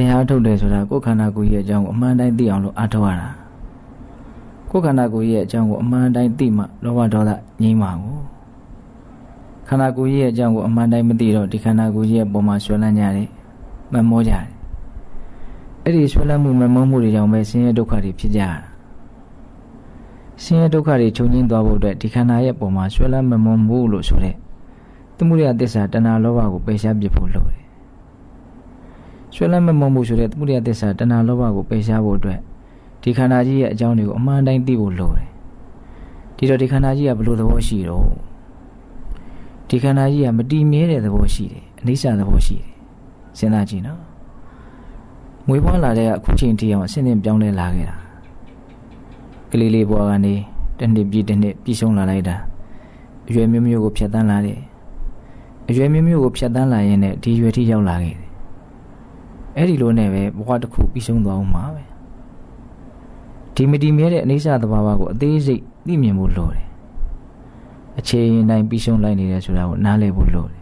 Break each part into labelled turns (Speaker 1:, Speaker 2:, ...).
Speaker 1: တရားထုတ်တယ်ဆိုတာကိုယ်ခန္ဓာကိုယ်ရဲ့အကြောင်းကိုအမှန်တိုင်းသိအောင်လို့အားထုတ်ရတာကိုယ်ခန္ဓာကိုယ်ရဲ့အကြောင်းကိုအမှန်တိုင်းသိမှလောဘဒေါသငြိမ်းမှာကိုခန္ဓာကိုယ်ရဲ့အကြောင်းကိုအမှန်တိုင်းမသိတော့ဒီခန္ဓာကိုယ်ရဲ့ပုံမှာဆွဲလန်းကြတယ်မမောကြတယ်အဲ့ဒီဆွဲလန်းမှုမမောမှုတွေကြောင့်ပဲဆင်းရဲဒုက္ခတွေဖြစ်ကြတာဆင်းရဲဒုက္ခတွေချုပ်ငြင်းသွားဖို့အတွက်ဒီခန္ဓာရဲ့ပုံမှာဆွဲလန်းမမောမှုလို့ဆိုတဲ့သမှုရသစ္စာတဏှာလောဘကိုပယ်ရှားပြစ်ဖို့လိုတယ် ဆွဲလန်းမမောမှုဆိုတဲ့သမှုရသစ္စာတဏှာလောဘကိုပယ်ရှားဖို့အတွက်ဒီခန္ဓာကြီးရဲ့အကြောင်းတွေကိုအမှန်တိုင်းသိဖို့လိုတယ်ဒီတော့ဒီခန္ဓာကြီးကဘယ်လိုသဘောရှိတော့ဒီခန္ဓာကြီးကမတည်မြဲတဲ့သဘောရှိတယ်အနိစ္စသဘောရှိတယ်စဉ်းစားကြည့်နော်မွေးဖွားလာတဲ့အခုချိန်ထိအောင်အစဉ်စဉ်ပြောင်းလဲလာခဲ့တာကလေးလေးဘွားကနေတစ်နှစ်ပြည့်တစ်နှစ်ပြည့်ဆုံးလာလိုက်တာအရွယ်မျိုးမျိုးကိုဖြတ်တန်းလာတယ်အရွယ်မျိုးမျိုးကိုဖြတ်တန်းလာရင်လည်းဒီရွယ်ထိရောက်လာခဲ့တယ် အဲ့ဒီလိုနဲ့ပဲဘဝတစ်ခုပြီးဆုံးသွားအောင်မှာပဲဒီမတည်မြဲတဲ့အနိစ္စသဘာဝကိုအသေးစိတ်သိမြင်ဖို့လိုတယ်အချိန်တိုင်းပြီးဆုံးလိုက်နေတယ်ဆိုတာကိုနားလည်ဖို့လိုတယ်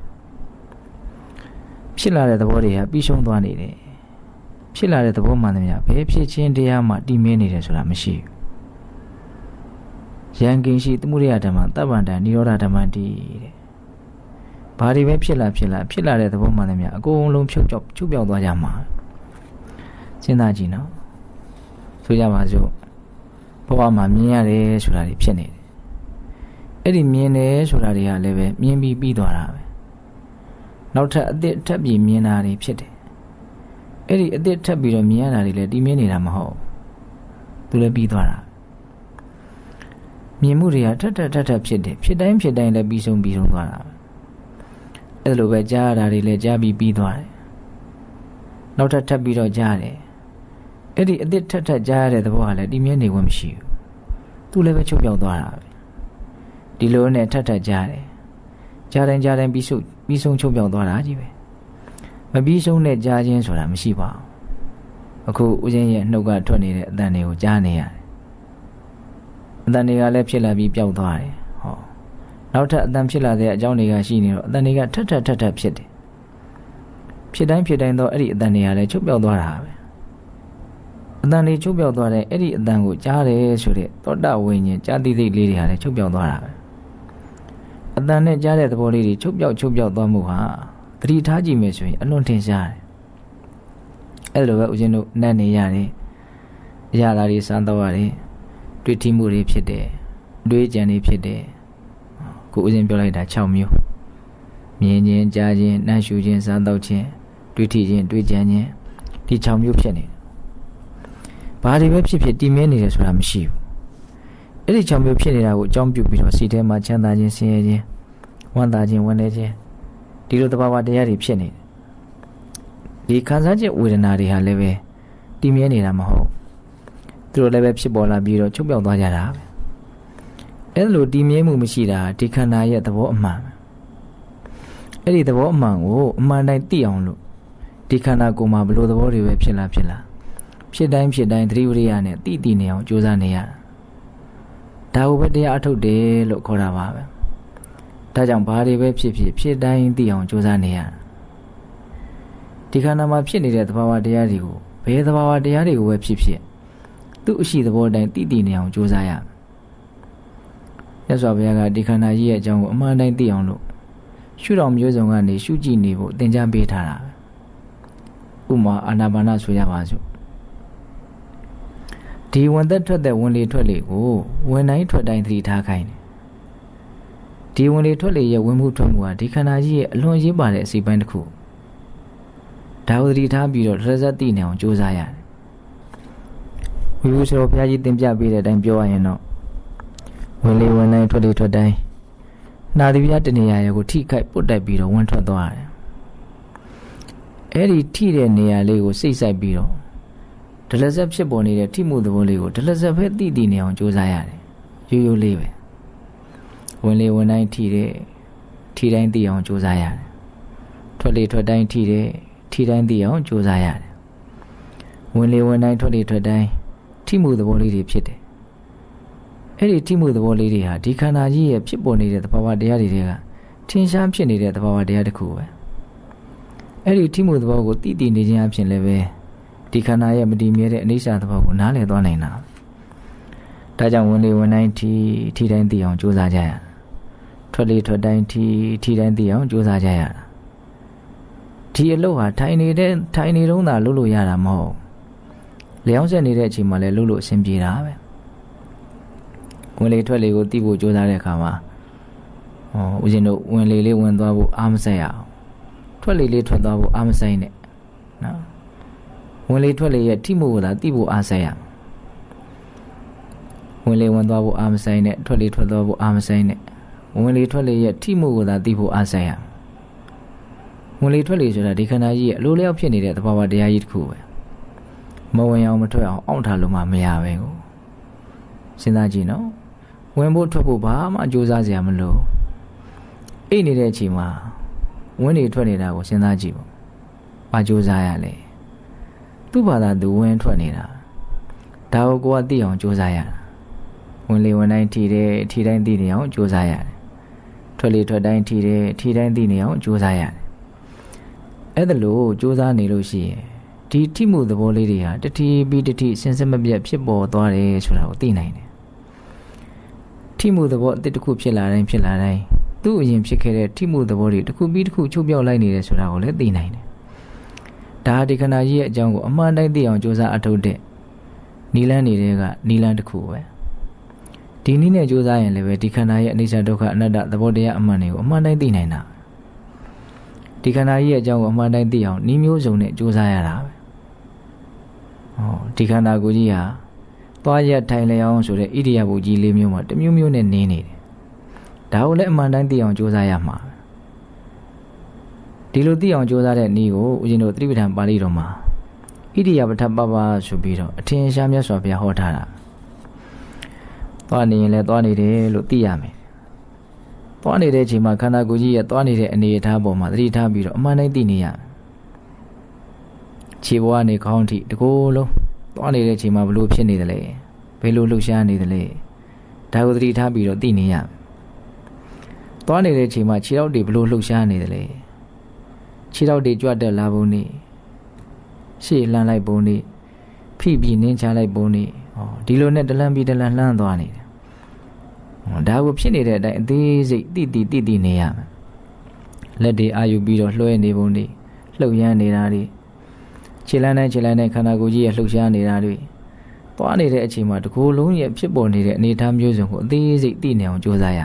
Speaker 1: ဖြစ်လာတဲ့သဘောတွေကပြီးဆုံးသွားနေတယ်ဖြစ်လာတဲ့သဘောမှန်သမျှဘယ်ဖြစ်ချင်းတရားမှတည်မြဲနေတယ်ဆိုတာမရှိဘူးယံကိရှိသမှုရိယဓမ္မတပ္ပန္တနိရောဓဓမ္မတိတဲ့ ဘာတွေပဲဖြစ်လာဖြစ်လာဖြစ်လာတဲ့သဘောမှန်သမျှအကုန်လုံးဖြုတ်ကြောက်ချုပ်ပြောက်သွားကြမှာစဉ်းစားကြည့်နော်ဆိုကြပါစို့ဘဝမှာမြင်ရတယ်ဆိုတာတွေဖြစ်နေတယ်အဲ့ဒီမြင်တယ်ဆိုတာတွေကလည်းပဲမြင်ပြီးပြီးသွားတာပဲနောက်ထပ်အသစ်ထပ်ပြီးမြင်တာတွေဖြစ်တယ်အဲ့ဒီအသစ်ထပ်ပြီးတော့မြင်ရတာတွေလည်းတည်မြဲနေတာမဟုတ်သူလည်းပြီးသွားတာမြင်မှုတွေကထပ်ထပ်ထပ်ထပ်ဖြစ်တယ်ဖြစ်တိုင်းဖြစ်တိုင်းလည်းပြီးဆုံးပြီးဆုံးသွားတာ အဲ့လိုပဲကြားရတာတွေလည်းကြားပြီးပြီးသွားတယ်နောက်ထပ်ထပ်ပြီးတော့ကြားတယ်အဲ့ဒီအသစ်ထက်ထက်ကြားရတဲ့သဘောကလည်းတည်မြဲနေဝင်မရှိဘူးသူလည်းပဲချုပ်ပြောက်သွားတာပဲဒီလိုနဲ့ထက်ထက်ကြားတယ်ကြားတိုင်းကြားတိုင်းပြီးဆုံးပြီးဆုံးချုပ်ပြောက်သွားတာကြီးပဲမပြီးဆုံးတဲ့ကြားခြင်းဆိုတာမရှိပါဘူးအခုဦးဇင်းရဲ့နှုတ်ကထွက်နေတဲ့အတန်တွေကိုကြားနေရတယ်အတန်တွေကလည်းဖြစ်လာပြီးပျောက်သွားတယ်ဟော နောက်ထပ်အတန်ဖြစ်လာတဲ့အကြောင်းတွေကရှိနေတော့အတန်တွေကထက်ထက်ထက်ထက်ဖြစ်တယ်ဖြစ်တိုင်းဖြစ်တိုင်းတော့အဲ့ဒီအတန်တွေကလည်းချုပ်ပြောက်သွားတာပဲအတန်တွေချုပ်ပြောက်သွားတဲ့အဲ့ဒီအတန်ကိုကြားတယ်ဆိုတဲ့သောတဝိညာဉ်ကြားသိသိလေးတွေဟာလည်းချုပ်ပြောက်သွားတာပဲအတန်နဲ့ကြားတဲ့သဘောလေးတွေချုပ်ပြောက်ချုပ်ပြောက်သွားမှုဟာတတိထားကြည့်မယ်ဆိုရင်အလွန်ထင်ရှားတယ်အဲ့လိုပဲဦးဇင်းတို့နတ်နေရတယ်အရာလာတွေစမ်းတော့ရတယ်တွေ့ထိမှုတွေဖြစ်တယ်တွေးကြံတွေဖြစ်တယ် ကိုဦးဇင်းပြောလိုက်တာ6မျိုးမြင်ခြင်းကြားခြင်းနှမ်းရှူခြင်းစားတော့ခြင်းတွေးထိခြင်းတွေးကြံခြင်းဒီ6မျိုးဖြစ်နေတယ်ဘာတွေပဲဖြစ်ဖြစ်တည်မြဲနေတယ်ဆိုတာမရှိဘူးအဲ့ဒီ6မျိုးဖြစ်နေတာကိုအကြောင်းပြုပြီးတော့စိတ်ထဲမှာချမ်းသာခြင်းဆင်းရဲခြင်းဝမ်းသာခြင်းဝမ်းနည်းခြင်းဒီလိုသဘာဝတရားတွေဖြစ်နေတယ်ဒီခံစားချက်ဝေဒနာတွေဟာလည်းပဲတည်မြဲနေတာမဟုတ်သူတို့လည်းပဲဖြစ်ပေါ်လာပြီးတော့ချုပ်ပြောက်သွားကြတာပဲ အဲ့လိုတည်မြဲမှုမရှိတာဒီခန္ဓာရဲ့သဘောအမှန်အဲ့ဒီသဘောအမှန်ကိုအမှန်တိုင်းသိအောင်လို့ဒီခန္ဓာကိုယ်မှာဘလို့သဘောတွေပဲဖြစ်လာဖြစ်လာဖြစ်တိုင်းဖြစ်တိုင်းသတိဝရိယနဲ့တိတိနေအောင်ကြိုးစားနေရတာဒါကိုပဲတရားအထုတ်တယ်လို့ခေါ်တာပါပဲဒါကြောင့်ဘာတွေပဲဖြစ်ဖြစ်ဖြစ်တိုင်းသိအောင်ကြိုးစားနေရဒီခန္ဓာမှာဖြစ်နေတဲ့သဘာဝတရားတွေကိုဘယ်သဘာဝတရားတွေကိုပဲဖြစ်ဖြစ်သူ့အရှိသဘောတိုင်းတိတိနေအောင်ကြိုးစားရမြ တ်စွာဘုရားကဒီခန္ဓာကြီးရဲ့အကြောင်းကိုအမှန်တိုင်းသိအောင်လို့ရှုတော်မျိုးစုံကနေရှုကြည့်နေဖို့သင်ကြားပေးထားတာဥမာအာနာပါနဆိုရပါစို့ဒီဝင်သက်ထွက်တဲ့ဝင်လေထွက်လေကိုဝင်တိုင်းထွက်တိုင်းသတိထားခိုင်းတယ်ဒီဝင်လေထွက်လေရဲ့ဝင်မှုထွက်မှုဟာဒီခန္ဓာကြီးရဲ့အလွန်ရေးပါတဲ့အစိပ်ပိုင်းတစ်ခုဒါဝတိထားပြီးတော့ရဇတ်တိနေအောင်ကြိုးစားရတယ်ဝိဝုဆိုဘုရားကြီးသင်ပြပေးတဲ့အတိုင်းပြောရရင်တော့ ဝင်လေဝင်တိုင်းထွက်လေထွက်တိုင်းနာသီပြတနေရာရဲ့ကိုထိခိုက်ပုတ်တက်ပြီးတော့ဝင်ထွက်သွားတယ်အဲ့ဒီထိတဲ့နေရာလေးကိုစိတ်ဆိုင်ပြီးတော့ဒလဇက်ဖြစ်ပေါ်နေတဲ့ထိမှုသဘောလေးကိုဒလဇက်ပဲတိတိနေအောင်ကြိုးစားရတယ်ရိုးရိုးလေးပဲဝင်လေဝင်တိုင်းထိတဲ့ထိတိုင်းသိအောင်ကြိုးစားရတယ်ထွက်လေထွက်တိုင်းထိတဲ့ထိတိုင်းသိအောင်ကြိုးစားရတယ်ဝင်လေဝင်တိုင်းထွက်လေထွက်တိုင်းထိမှုသဘောလေးတွေဖြစ်တယ် အဲ့ဒီထိမှုသဘောလေးတွေဟာဒီခန္ဓာကြီးရဲ့ဖြစ်ပေါ်နေတဲ့သဘာဝတရားတွေကထင်ရှားဖြစ်နေတဲ့သဘာဝတရားတစ်ခုပဲအဲ့ဒီထိမှုသဘောကိုတည်တည်နေခြင်းအဖြစ်လည်းပဲဒီခန္ဓာရဲ့မတည်မြဲတဲ့အနိစ္စသဘောကိုနားလည်သွားနိုင်တာဒါကြောင့်ဝင်လေဝင်တိုင်းထီထီတိုင်းသိအောင်ကြိုးစားကြရထွက်လေထွက်တိုင်းထီထီတိုင်းသိအောင်ကြိုးစားကြရတာဒီအလုပ်ဟာထိုင်နေတဲ့ထိုင်နေတုန်းသာလုပ်လို့ရတာမဟုတ်လျောင်းဆက်နေတဲ့အချိန်မှာလည်းလုပ်လို့အဆင်ပြေတာပဲ ဝင်လေထွက်လေကိုသိဖို့ကြိုးစားတဲ့အခါမှာဟောဦးဇင်းတို့ဝင်လေလေးဝင်သွားဖို့အားမဆက်ရအောင်ထွက်လေလေးထွက်သွားဖို့အားမဆိုင်နဲ့နော်ဝင်လေထွက်လေရဲ့ထိမှုကိုသာသိဖို့အားဆက်ရဝင်လေဝင်သွားဖို့အားမဆိုင်နဲ့ထွက်လေထွက်သွားဖို့အားမဆိုင်နဲ့ဝင်လေထွက်လေရဲ့ထိမှုကိုသာသိဖို့အားဆက်ရဝင်လေထွက်လေဆိုတာဒီခန္ဓာကြီးရဲ့အလိုလျောက်ဖြစ်နေတဲ့သဘာဝတရားကြီးတစ်ခုပဲမဝင်အောင်မထွက်အောင်အောင့်ထားလို့မှမရပဲကိုစဉ်းစားကြည့်နော် ဝင်ဖို့ထွက်ဖို့ဘာမှကြိုးစားစရာမလိုအိတ်နေတဲ့အချိန်မှာဝင်နေထွက်နေတာကိုစဉ်းစားကြည့်ပေါ့ဘာကြိုးစားရလဲသူ့ဘာသာသူဝင်ထွက်နေတာဒါကိုကိုကသိအောင်ကြိုးစားရတာဝင်လေဝင်တိုင်းထီတယ်ထီတိုင်းသိနေအောင်ကြိုးစားရတယ်ထွက်လေထွက်တိုင်းထီတယ်ထီတိုင်းသိနေအောင်ကြိုးစားရတယ်အဲ့ဒါလို့ကြိုးစားနေလို့ရှိရင်ဒီထိမှုသဘောလေးတွေဟာတတိပြီးတတိစင်စစ်မပြတ်ဖြစ်ပေါ်သွားတယ်ဆိုတာကိုသိနိုင်တယ် ထိမှုသဘောအစ်တစ်ခုဖြစ်လာတိုင်းဖြစ်လာတိုင်းသူ့အရင်ဖြစ်ခဲ့တဲ့ထိမှုသဘောတွေတစ်ခုပြီးတစ်ခုချုပ်ပြောက်လိုက်နေတယ်ဆိုတာကိုလည်းသိနိုင်တယ်ဒါဒီခန္ဓာကြီးရဲ့အကြောင်းကိုအမှန်တိုင်းသိအောင်ကြိုးစားအထုတ်တဲ့နီလန်းနေတဲ့ကနီလန်းတစ်ခုပဲဒီနည်းနဲ့ကြိုးစားရင်လည်းပဲဒီခန္ဓာရဲ့အနိစ္စဒုက္ခအနတ္တသဘောတရားအမှန်တွေကိုအမှန်တိုင်းသိနိုင်တာဒီခန္ဓာကြီးရဲ့အကြောင်းကိုအမှန်တိုင်းသိအောင်ဤမျိုးစုံနဲ့ကြိုးစားရတာပဲဟောဒီခန္ဓာကိုယ်ကြီးဟာ သွားရထိုင်လျောင်းဆိုတဲ့ဣရိယာပုကြီးလေးမျိုးမှာတစ်မျိုးမျိုးနဲ့နေနေတယ်ဒါကိုလည်းအမှန်တိုင်းသိအောင်ကြိုးစားရမှာဒီလိုသိအောင်ကြိုးစားတဲ့နည်းကိုဦးဇင်းတို့သတိပဋ္ဌာန်ပါဠိတော်မှာဣရိယာပဋ္ဌပပဆိုပြီးတော့အထင်ရှားမြတ်စွာဘုရားဟောထားတာသွားနေရင်လည်းသွားနေတယ်လို့သိရမယ်သွားနေတဲ့အချိန်မှာခန္ဓာကိုယ်ကြီးရဲ့သွားနေတဲ့အနေအထားပေါ်မှာသတိထားပြီးတော့အမှန်တိုင်းသိနေရမယ်ခြေဘဝနေခေါင်းထိတကိုယ်လုံး သွားနေတဲ့အချိန်မှာဘလို့ဖြစ်နေတယ်လဲဘယ်လိုလှုပ်ရှားနေတယ်လဲဒါကိုသတိထားပြီးတော့သိနေရမယ်သွားနေတဲ့အချိန်မှာခြေထောက်တွေဘလို့လှုပ်ရှားနေတယ်လဲခြေထောက်တွေကြွတက်လာပုံနေရှေ့လှမ်းလိုက်ပုံနေဖိပြီးနင်းချလိုက်ပုံနေဟောဒီလိုနဲ့တလန်းပြီးတလန်းလှမ်းသွားနေတယ်ဟောဒါကိုဖြစ်နေတဲ့အတိုင်းအသေးစိတ်တိတိတိတိနေရမယ်လက်တွေအာယူပြီးတော့လွှဲနေပုံနေလှုပ်ရမ်းနေတာတွေ ခြေလန်းတိုင်းခြေလန်းတိုင်းခန္ဓာကိုယ်ကြီးရဲ့လှုပ်ရှားနေတာတွေသွားနေတဲ့အချိန်မှာတကူလုံးရဲ့ဖြစ်ပေါ်နေတဲ့အနေအထားမျိုးစုံကိုအသေးစိတ်သိနေအောင်ကြိုးစားရ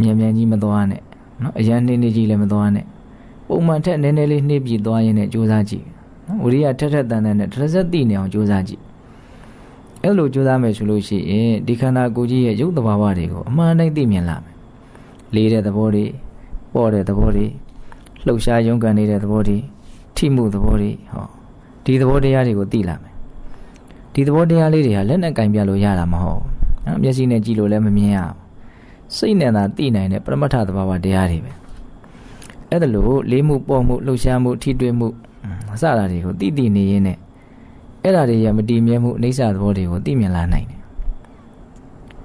Speaker 1: မြန်မြန်ကြီးမသွားနဲ့နော်အရန်နှင်းနှင်းကြီးလည်းမသွားနဲ့ပုံမှန်ထက်နည်းနည်းလေးနှိပ်ပြီးသွားရင်းနဲ့ကြိုးစားကြည့်နော်ဝိရိယထက်ထက်တန်တန်နဲ့တစ်စက်သိနေအောင်ကြိုးစားကြည့်အဲ့လိုကြိုးစားမယ်ဆိုလို့ရှိရင်ဒီခန္ဓာကိုယ်ကြီးရဲ့ရုပ်သဘာဝတွေကိုအမှန်တိုင်းသိမြင်လာမယ်လေးတဲ့သဘောတွေပေါ့တဲ့သဘောတွေလှုပ်ရှားရုန်းကန်နေတဲ့သဘောတွေ ထိမှုသဘောတွေဟောဒီသဘောတရားတွေကိုသိလာမယ်ဒီသဘောတရားလေးတွေဟာလက်နဲ့ကင်ပြလို့ရတာမဟုတ်နော်မျက်စိနဲ့ကြည့်လို့လည်းမမြင်ရစိတ်နဲ့သာသိနိုင်တဲ့ပရမတ္ထသဘာဝတရားတွေပဲအဲ့ဒါလို့လေးမှုပေါ့မှုလှုပ်ရှားမှုထိတွေ့မှုအစတာတွေကိုသိသိနေရင်းနဲ့အဲ့ဒါတွေရမတည်မြဲမှုအိဋ္ဌသဘောတွေကိုသိမြင်လာနိုင်တယ်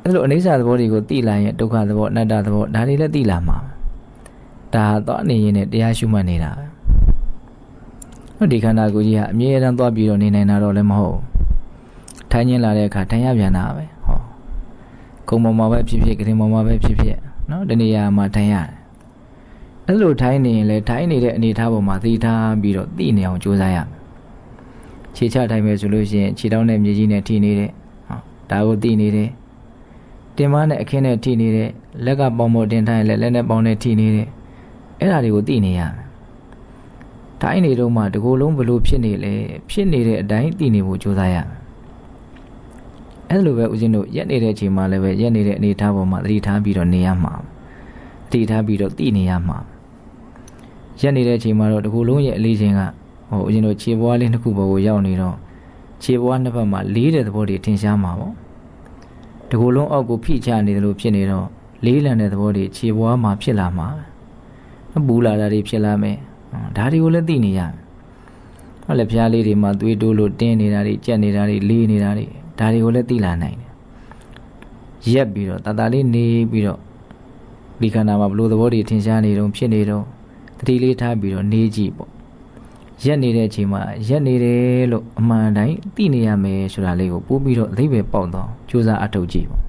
Speaker 1: အဲ့လိုအိဋ္ဌသဘောတွေကိုသိလာရင်ဒုက္ခသဘောအနတ္တသဘောဒါတွေလည်းသိလာမှာဒါတော့နေရင်နဲ့တရားရှုမှတ်နေတာပဲ ဟောဒီခန္ဓာကိုယ်ကြီးကအမြဲတမ်းသွားပြီးတော့နေနိုင်တာတော့လည်းမဟုတ်ထိုင်ခြင်းလာတဲ့အခါထိုင်ရပြန်တာပဲဟောကုံပေါ်မှာပဲဖြစ်ဖြစ်ကရင်ပေါ်မှာပဲဖြစ်ဖြစ်နော်တနေရာမှာထိုင်ရတယ်အဲ့လိုထိုင်နေရင်လည်းထိုင်နေတဲ့အနေအထားပေါ်မှာသိထားပြီးတော့သိနေအောင်ကြိုးစားရမယ်ခြေချထိုင်မယ်ဆိုလို့ရှိရင်ခြေတောင်းနဲ့မြေကြီးနဲ့ထိနေတဲ့ဟောဒါကိုသိနေတယ်တင်မနဲ့အခင်းနဲ့ထိနေတဲ့လက်ကပေါင်ပေါ်တင်ထိုင်လက်လက်နဲ့ပေါင်နဲ့ထိနေတဲ့အဲ့ဒါတွေကိုသိနေရမယ် တိုင်းနေတော့မှတကူလုံးဘလို့ဖြစ်နေလဲဖြစ်နေတဲ့အတိုင်းသိနေဖို့ကြိုးစားရမယ်အဲ့လိုပဲဦးဇင်းတို့ရက်နေတဲ့အချိန်မှာလည်းပဲရက်နေတဲ့အနေအထားပေါ်မှာသတိထားပြီးတော့နေရမှာသတိထားပြီးတော့သိနေရမှာရက်နေတဲ့အချိန်မှာတော့တကူလုံးရဲ့အလေးချိန်ကဟိုဦးဇင်းတို့ခြေပွားလေးနှစ်ခုပေါ်ကိုရောက်နေတော့ခြေပွားနှစ်ဖက်မှာလေးတဲ့သဘောတွေထင်ရှားမှာပေါ့တကူလုံးအောက်ကိုဖိချနေတယ်လို့ဖြစ်နေတော့လေးလံတဲ့သဘောတွေခြေပွားမှာဖြစ်လာမှာပူလာတာတွေဖြစ်လာမယ် ဒါတွေကိုလည်းသိနေရဟုတ်လေဖျားလေးတွေမှာသွေးတိုးလို့တင်းနေတာတွေကြက်နေတာတွေလေးနေတာတွေဒါတွေကိုလည်းသိလာနိုင်တယ်ရက်ပြီးတော့တတလေးနေပြီးတော့ဒီခန္ဓာမှာဘလို့သဘောတွေထင်ရှားနေတော့ဖြစ်နေတော့တတိလေးထားပြီးတော့နေကြည့်ပေါ့ရက်နေတဲ့အချိန်မှာရက်နေတယ်လို့အမှန်တိုင်းသိနေရမယ်ဆိုတာလေးကိုပို့ပြီးတော့အသိပဲပေါက်တော့စူးစမ်းအထောက်ကြည့်ပေါ့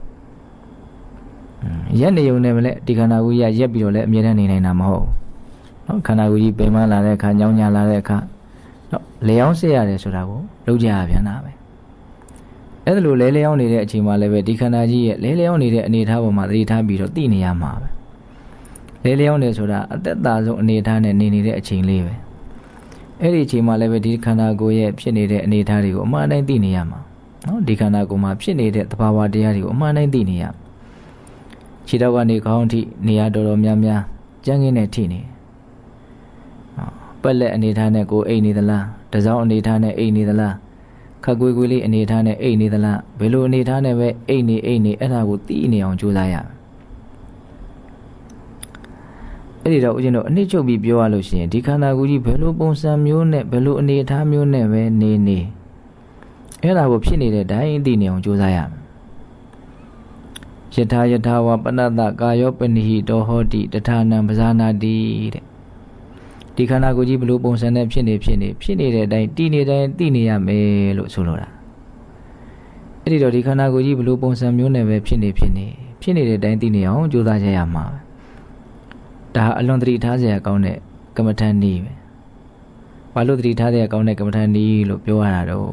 Speaker 1: ရက်နေုံနဲ့မလဲဒီခန္ဓာကိုယ်ကြီးရက်ပြီးတော့လည်းအမြဲတမ်းနေနိုင်တာမဟုတ် နော်ခန္ဓာကိုယ်ကြီးပင်မလာတဲ့အခါညောင်းညာလာတဲ့အခါနော်လေအောင်ဆက်ရတယ်ဆိုတာကိုလုံးကြရပြန်တာပဲအဲ့ဒါလိုလဲလဲအောင်နေတဲ့အချိန်မှာလည်းပဲဒီခန္ဓာကြီးရဲ့လဲလဲအောင်နေတဲ့အနေအထားပေါ်မှာသတိထားပြီးတော့သိနေရမှာပဲလဲလဲအောင်နေဆိုတာအသက်သာဆုံးအနေအထားနဲ့နေနေတဲ့အချိန်လေးပဲအဲ့ဒီအချိန်မှာလည်းပဲဒီခန္ဓာကိုယ်ရဲ့ဖြစ်နေတဲ့အနေအထားတွေကိုအမှန်တိုင်းသိနေရမှာနော်ဒီခန္ဓာကိုယ်မှာဖြစ်နေတဲ့သဘာဝတရားတွေကိုအမှန်တိုင်းသိနေရခြေတော့ကနေခေါင်းထိနေရာတော်တော်များများကြမ်းကင်းနဲ့ထိနေ ပက်လက်အနေထားနဲ့ကိုယ်အိတ်နေသလားတစောင်းအနေထားနဲ့အိတ်နေသလားခက်ကွေးကွေးလေးအနေထားနဲ့အိတ်နေသလားဘယ်လိုအနေထားနဲ့ပဲအိတ်နေအိတ်နေအဲ့ဒါကိုသိနေအောင်ကြိုးစားရမယ်အဲ့ဒီတော့ဦးဇင်းတို့အနှစ်ချုပ်ပြီးပြောရလို့ရှိရင်ဒီခန္ဓာကိုယ်ကြီးဘယ်လိုပုံစံမျိုးနဲ့ဘယ်လိုအနေအထားမျိုးနဲ့ပဲနေနေအဲ့ဒါကိုဖြစ်နေတဲ့ဒိုင်းသိနေအောင်ကြိုးစားရမယ်ယထာယထာဝပနတကာယောပနိဟိတောဟောတိတထာနံပဇာနာတိတဲ့ ဒီခန္ဓာကိုယ်ကြီးဘယ်လိုပုံစံနဲ့ဖြစ်နေဖြစ်နေဖြစ်နေတဲ့အတိုင်းတည်နေတိုင်းသိနေရမယ်လို့ဆိုလိုတာအဲ့ဒီတော့ဒီခန္ဓာကိုယ်ကြီးဘယ်လိုပုံစံမျိုးနဲ့ပဲဖြစ်နေဖြစ်နေဖြစ်နေတဲ့အတိုင်းသိနေအောင်ကြိုးစားကြရမှာပဲဒါအလွန်သတိထားစရာကောင်းတဲ့ကမ္မထန်နည်းပဲဘာလို့သတိထားစရာကောင်းတဲ့ကမ္မထန်နည်းလို့ပြောရတာတော့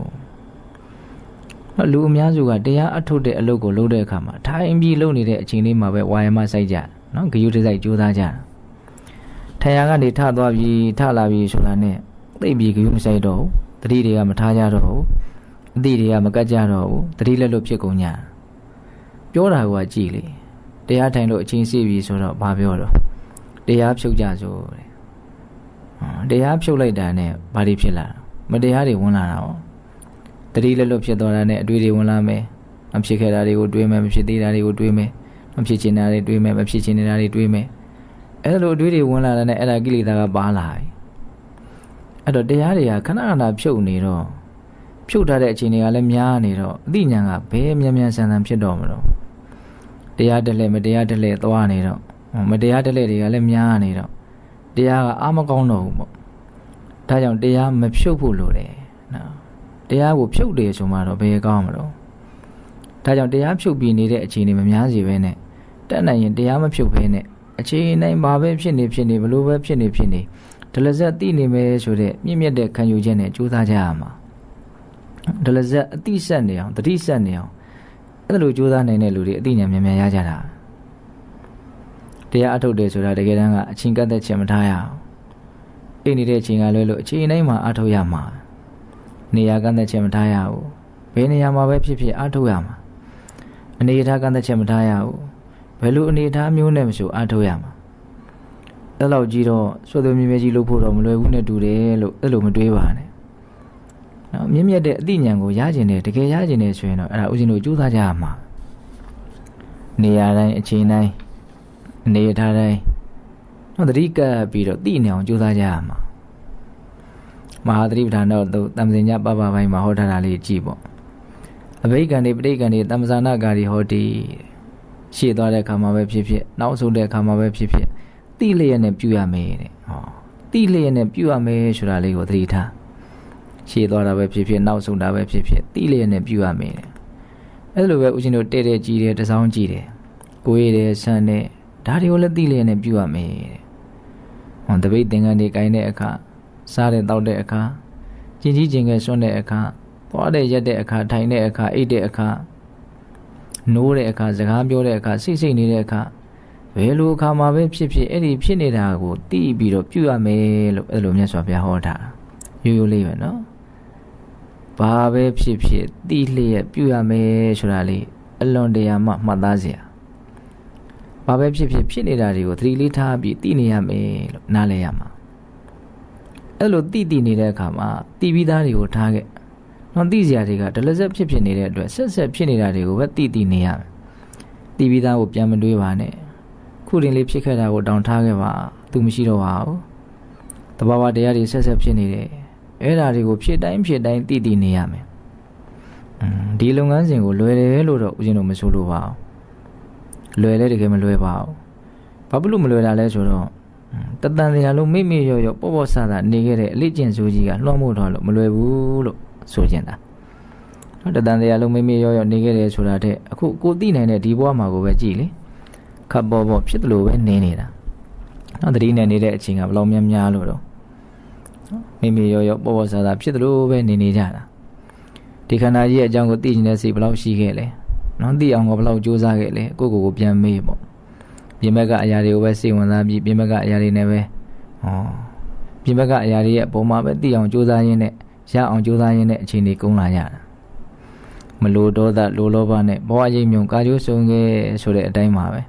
Speaker 1: လူအများစုကတရားအထုတ်တဲ့အလုပ်ကိုလုပ်တဲ့အခါမှာထိုင်ပြီးလုပ်နေတဲ့အချိန်လေးမှာပဲဝါယမစိုက်ကြနော်ဂယုတစိုက်ကြိုးစားကြ ထိုင်ရကနေထသွားပြီးထလာပြီးဆိုတာနဲ့သိပြီးဂယုမစိုက်တော့ဘူးတတိတွေကမထားကြတော့ဘူးအတိတွေကမကတ်ကြတော့ဘူးတတိလက်လွတ်ဖြစ်ကုန်ကြပြောတာကကြည်လေတရားထိုင်လို့အချင်းစီပြီဆိုတော့ဘာပြောတော့တရားဖြုတ်ကြဆိုတဲ့တရားဖြုတ်လိုက်တာနဲ့ဘာတွေဖြစ်လာမတရားတွေဝင်လာတာပေါ့တတိလက်လွတ်ဖြစ်သွားတာနဲ့အတွေ့တွေဝင်လာမယ်မဖြစ်ခဲ့တာတွေကိုတွေးမယ်မဖြစ်သေးတာတွေကိုတွေးမယ်မဖြစ်ချင်တာတွေတွေးမယ်မဖြစ်ချင်နေတာတွေတွေးမယ် အဲ့လိုအတွေ့တွေဝင်လာတဲ့နဲ့အဲ့ဒါကိလေသာကပါလာပြီအဲ့တော့တရားတွေကခဏခဏဖြုတ်နေတော့ဖြုတ်ထားတဲ့အချိန်တွေကလည်းများနေတော့အသိဉာဏ်ကဘယ်မြန်မြန်ဆန်ဆန်ဖြစ်တော့မလို့တရားတလဲမတရားတလဲသွားနေတော့မတရားတလဲတွေကလည်းများနေတော့တရားကအာမကောင်းတော့ဘူးပေါ့ဒါကြောင့်တရားမဖြုတ်ဖို့လိုတယ်နော်တရားကိုဖြုတ်တယ်ဆိုမှတော့ဘယ်ကောင်းမလို့ဒါကြောင့်တရားဖြုတ်ပြီးနေတဲ့အခြေအနေမများစီပဲနဲ့တက်နိုင်ရင်တရားမဖြုတ်ဘဲနဲ့ အခြေအနေဘာပဲဖြစ်နေဖြစ်နေဘလို့ပဲဖြစ်နေဖြစ်နေဒလဇက်သိနေမယ်ဆိုတဲ့မြင့်မြတ်တဲ့ခံယူချက်နဲ့ကြိုးစားကြရမှာဒလဇက်အတိဆက်နေအောင်တတိဆက်နေအောင်အဲ့လိုကြိုးစားနိုင်တဲ့လူတွေအသိဉာဏ်မြန်မြန်ရကြတာတရားအထုတ်တယ်ဆိုတာတကယ်တမ်းကအချင်းကတ်တဲ့ချက်မထားရအောင်အိတ်နေတဲ့အချိန်ကလွဲလို့အချိန်တိုင်းမှာအထုတ်ရမှာနေရာကန့်သက်ချက်မထားရဘူးဘယ်နေရာမှာပဲဖြစ်ဖြစ်အားထုတ်ရမှာအနေအထားကန့်သက်ချက်မထားရဘူး ဘယ်လိုအနေအထားမျိုးနဲ့မဆိုအားထုတ်ရမှာအဲ့လောက်ကြီးတော့ဆွေသွေးမြင်းမြဲကြီးလုပ်ဖို့တော့မလွယ်ဘူးနဲ့တူတယ်လို့အဲ့လိုမတွေးပါနဲ့နော်မြင့်မြတ်တဲ့အသိဉာဏ်ကိုရကျင်တယ်တကယ်ရကျင်တယ်ဆိုရင်တော့အဲ့ဒါဦးဇင်းတို့ကြိုးစားကြရမှာနေရာတိုင်းအချိန်တိုင်းအနေအထားတိုင်းနော်တတိကပ်ပြီးတော့သိနေအောင်ကြိုးစားကြရမှာမဟာသတိပဋ္ဌာန်တော့သူတမ္ပဇင်ညပပပိုင်းမှာဟောထားတာလေးကြည့်ပေါ့အဘိက္ခံတွေပဋိက္ခံတွေတမ္ပဇာနာကာရီဟောတီ ရှေ့သွားတဲ့အခါမှာပဲဖြစ်ဖြစ်နောက်ဆုံးတဲ့အခါမှာပဲဖြစ်ဖြစ်တိလျက်နဲ့ပြုရမယ်တဲ့ဟောတိလျက်နဲ့ပြုရမယ်ဆိုတာလေးကိုသတိထားရှေ့သွားတာပဲဖြစ်ဖြစ်နောက်ဆုံးတာပဲဖြစ်ဖြစ်တိလျက်နဲ့ပြုရမယ်တဲ့အဲ့လိုပဲဦးဇင်းတို့တဲ့တဲ့ကြည်တယ်တစောင်းကြည်တယ်ကိုရည်တယ်ဆန်းတယ်ဒါတွေကိုလည်းတိလျက်နဲ့ပြုရမယ်တဲ့ဟောတပိတ်သင်္ကန်းတွေကိုင်းတဲ့အခါစားတဲ့တောက်တဲ့အခါကျင်ကြီးကျင်ငယ်စွန့်တဲ့အခါသွားတဲ့ရက်တဲ့အခါထိုင်တဲ့အခါအိတ်တဲ့အခါ နိုးတဲ့အခါစကားပြောတဲ့အခါစိတ်စိတ်နေတဲ့အခါဘယ်လိုအခါမှာပဲဖြစ်ဖြစ်အဲ့ဒီဖြစ်နေတာကိုသိပြီးတော့ပြုရမယ်လို့အဲ့လိုမြတ်စွာဘုရားဟောတာရိုးရိုးလေးပဲနော်ဘာပဲဖြစ်ဖြစ်သိလျက်ပြုရမယ်ဆိုတာလေးအလွန်တရာမှမှတ်သားစရာဘာပဲဖြစ်ဖြစ်ဖြစ်နေတာတွေကိုသတိလေးထားပြီးသိနေရမယ်လို့နားလည်ရမှာအဲ့လိုတိတိနေတဲ့အခါမှာတိပြီးသားတွေကိုထားခဲ့ နော်တိစရာတွေကဒလဆက်ဖြစ်ဖြစ်နေတဲ့အတွက်ဆက်ဆက်ဖြစ်နေတာတွေကိုပဲတိတိနေရမယ်တိပြီးသားကိုပြန်မတွေးပါနဲ့ခုတင်လေးဖြစ်ခဲ့တာကိုတောင်ထားခဲ့ပါသူမရှိတော့ပါဘူးတဘာဝတရားတွေဆက်ဆက်ဖြစ်နေတယ်အဲ့ဒါတွေကိုဖြစ်တိုင်းဖြစ်တိုင်းတိတိနေရမယ်ဒီလုပ်ငန်းစဉ်ကိုလွယ်တယ်လို့တော့ဦးဇင်းတို့မဆိုလို့ပါဘူးလွယ်လဲတကယ်မလွယ်ပါဘူးဘာဖြစ်လို့မလွယ်တာလဲဆိုတော့တတန်တရားလုံးမိမိရောရောပေါ့ပေါ့ဆဆနေခဲ့တဲ့အလေးကျင့်စိုးကြီးကလွှမ်းမိုးတော့လို့မလွယ်ဘူးလို့ ဆိုကျင်တာနော်တတန်တရားလုံးမိမိရောရောနေခဲ့တယ်ဆိုတာတဲ့အခုကိုသိနိုင်တဲ့ဒီဘဝမှာကိုပဲကြည်လေခပ်ပေါ်ပေါ်ဖြစ်တယ်လို့ပဲနေနေတာနော်တတိနဲ့နေတဲ့အချိန်ကဘယ်လောက်များများလို့တော့မိမိရောရောပေါ့ပေါ့ဆဆဖြစ်တယ်လို့ပဲနေနေကြတာဒီခန္ဓာကြီးရဲ့အကြောင်းကိုသိနေတဲ့စိတ်ဘယ်လောက်ရှိခဲ့လဲနော်သိအောင်ကဘယ်လောက်ကြိုးစားခဲ့လဲကိုယ့်ကိုယ်ကိုပြန်မေးပေါ့ပြင်ဘက်ကအရာတွေကိုပဲစိတ်ဝင်စားပြီးပြင်ဘက်ကအရာတွေနဲ့ပဲဟောပြင်ဘက်ကအရာတွေရဲ့အပေါ်မှာပဲသိအောင်ကြိုးစားရင်းနဲ့ ရအောင်ကြိုးစားရင်းနဲ့အချိန်တွေကုန်လာကြတာမလိုဒေါသလိုလောဘနဲ့ဘဝရိပ်မြုံကာကျိုးဆုံးခဲ့ဆိုတဲ့အတိုင်းပါပဲ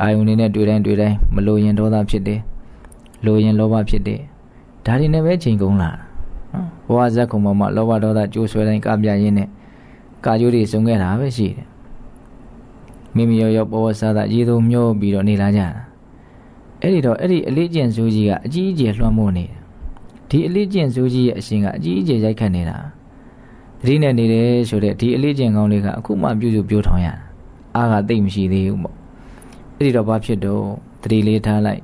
Speaker 1: အာယုန်တွေနဲ့တွေ့တိုင်းတွေ့တိုင်းမလိုရင်ဒေါသဖြစ်တယ်လိုရင်လောဘဖြစ်တယ်ဒါတွေနဲ့ပဲချိန်ကုန်လာနော်ဘဝဇက်ခုံပေါ်မှာလောဘဒေါသကြိုးဆွဲတိုင်းကပြရင်းနဲ့ကာကျိုးတွေဆုံးခဲ့တာပဲရှိတယ်မိမိရောရောပေါ်ဝစားတာရေသုံမျောပြီးတော့နေလာကြတာအဲ့ဒီတော့အဲ့ဒီအလေးကျင့်စိုးကြီးကအကြီးအကျယ်လွှမ်းမိုးနေတယ် ဒီအလေးကျင့်စိုးကြီးရဲ့အရှင်ကအကြီးအကျယ်ရိုက်ခတ်နေတာသတိနဲ့နေတယ်ဆိုတဲ့ဒီအလေးကျင့်ကောင်းလေးကအခုမှပြုစုပြောထောင်ရတာအားကတိတ်မရှိသေးဘူးပေါ့အဲ့ဒီတော့ဘာဖြစ်တော့သတိလေးထားလိုက်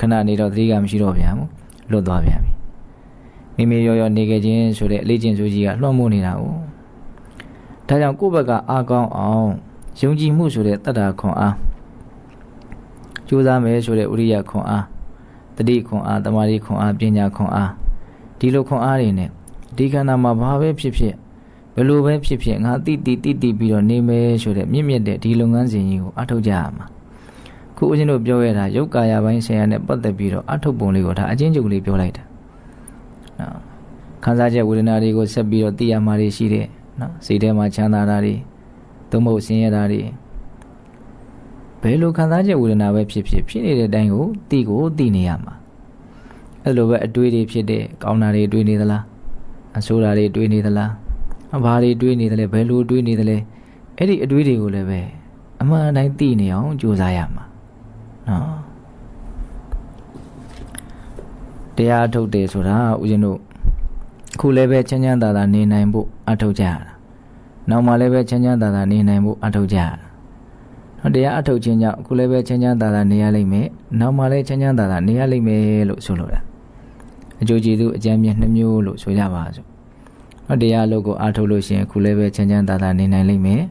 Speaker 1: ခဏနေတော့သတိကမရှိတော့ပြန်ဘူးလွတ်သွားပြန်ပြီမိမိရောရောနေခဲ့ခြင်းဆိုတဲ့အလေးကျင့်စိုးကြီးကလွှမ်းမိုးနေတာ哦ဒါကြောင့်ကိုယ့်ဘက်ကအားကောင်းအောင်ယုံကြည်မှုဆိုတဲ့တတ္တာခွန်အားကြိုးစားမယ်ဆိုတဲ့ဥရိယခွန်အားတတိခွန်အားတမာတိခွန်အားပညာခွန်အား ဒီလိုခွန်အားတွေနဲ့ဒီခန္ဓာမှာဘာပဲဖြစ်ဖြစ်ဘယ်လိုပဲဖြစ်ဖြစ်ငါတိတိတိတိပြီးတော့နေမယ်ဆိုတဲ့မြင့်မြတ်တဲ့ဒီလုပ်ငန်းစဉ်ကြီးကိုအထောက်ကြရမှာခုဦးဇင်းတို့ပြောရတာယုတ်ကာယပိုင်းဆရာနဲ့ပတ်သက်ပြီးတော့အထုတ်ပုံလေးကိုဒါအချင်းချုပ်လေးပြောလိုက်တာနော်ခံစားချက်ဝေဒနာတွေကိုဆက်ပြီးတော့သိရမှာတွေရှိတယ်နော်စိတ်ထဲမှာချမ်းသာတာတွေသို့မဟုတ်ဆင်းရဲတာတွေဘယ်လိုခံစားချက်ဝေဒနာပဲဖြစ်ဖြစ်ဖြစ်နေတဲ့အတိုင်းကိုသိကိုသိနေရမှာ အဲ့လိုပဲအတွေးတွေဖြစ်တဲ့ကောင်းတာတွေတွေးနေသလားအဆိုးတာတွေတွေးနေသလားဘာတွေတွေးနေသလဲဘယ်လိုတွေးနေသလဲအဲ့ဒီအတွေးတွေကိုလည်းပဲအမှန်တိုင်းသိနေအောင်ကြိုးစားရမှာနော်တရားထုတ်တယ်ဆိုတာဦးဇင်းတို့အခုလည်းပဲချမ်းချမ်းသာသာနေနိုင်ဖို့အထောက်ကြရတာနောက်မှလည်းပဲချမ်းချမ်းသာသာနေနိုင်ဖို့အထောက်ကြရတာနော်တရားအထုတ်ခြင်းကြောင့်အခုလည်းပဲချမ်းချမ်းသာသာနေရလိမ့်မယ်နောက်မှလည်းချမ်းချမ်းသာသာနေရလိမ့်မယ်လို့ဆိုလိုတာ အကျိုးကျေးဇူးအကျမ်းမြတ်နှမျိုးလို့ဆိုကြပါစို့နော်တရားလို့ကိုအထုတ်လို့ရှိရင်အခုလည်းပဲချမ်းချမ်းသာသာနေနိုင်လိမ့်မယ်